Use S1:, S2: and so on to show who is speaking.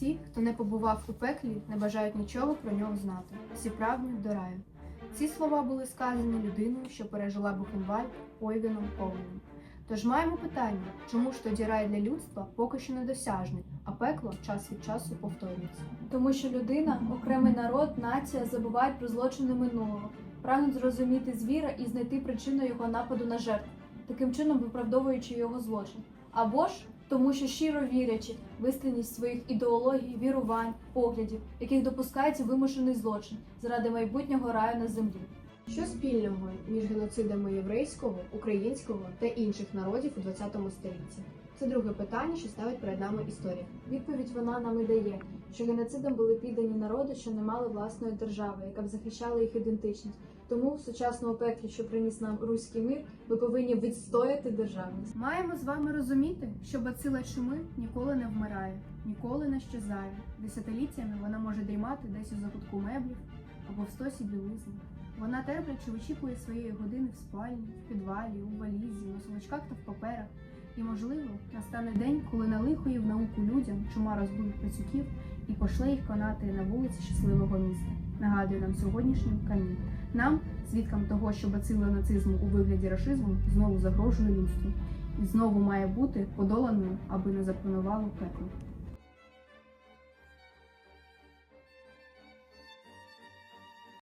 S1: Ті, хто не побував у пеклі, не бажають нічого про нього знати. Всі прагнуть до раю. Ці слова були сказані людиною, що пережила Бухенвальд Ойгеном Овеном. Тож маємо питання, чому ж тоді рай для людства поки що недосяжний, а пекло час від часу повторюється.
S2: Тому що людина, окремий народ, нація забувають про злочини минулого, прагнуть зрозуміти звіра і знайти причину його нападу на жертву, таким чином виправдовуючи його злочин. Або ж тому, що щиро вірячи в своїх ідеологій, вірувань, поглядів, яких допускається вимушений злочин заради майбутнього раю на землі.
S1: Що спільного між геноцидами єврейського, українського та інших народів у ХХ столітті? Це друге питання, що ставить перед нами історія.
S2: Відповідь вона нам і дає, що геноцидом були піддані народи, що не мали власної держави, яка б захищала їх ідентичність. Тому в сучасному пеклі, що приніс нам руський мир, ми повинні відстояти державність.
S1: Маємо з вами розуміти, що бацила чуми ніколи не вмирає, ніколи не щезає. Десятиліттями вона може дрімати десь у закутку меблів або в стосі білизни. Вона терпляче вичікує своєї години в спальні, в підвалі, у валізі, на сумочках та в паперах. І, можливо, настане день, коли на в науку людям чума розбудить пацюків і пошле їх конати на вулиці щасливого міста. Нагадує нам сьогоднішній камінь. Нам, свідкам того, що бацила нацизму у вигляді рашизму знову загрожує людству і знову має бути подоланою, аби не запанувало пекло.